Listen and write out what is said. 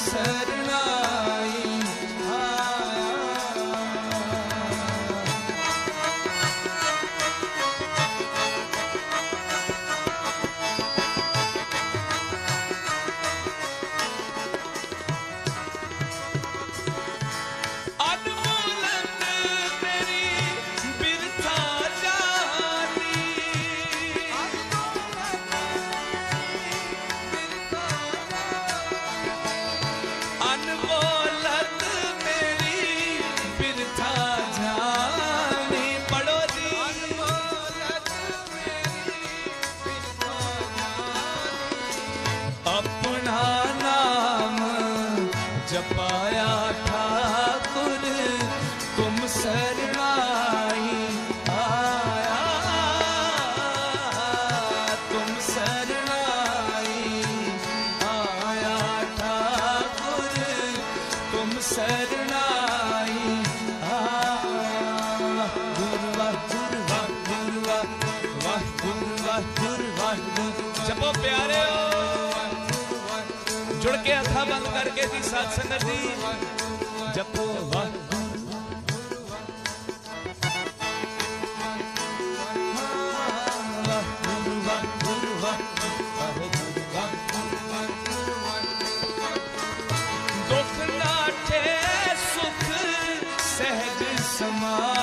certain Thakur तुम शरणाई आया तुम शरणाई आया ठाकुर तुम शरणाई आया गुरु वाह गुरु वाह गुरु वाह वाह गुरु वाह गुरु वाह गुरु जपो प्यारे हो ਜੁੜ ਕੇ ਅੱਖਾਂ ਬੰਦ ਕਰਕੇ ਜੀ ਸਤ ਸੰਗਤ ਜੀ ਜਪੋ ਵਾਹਿਗੁਰੂ समाज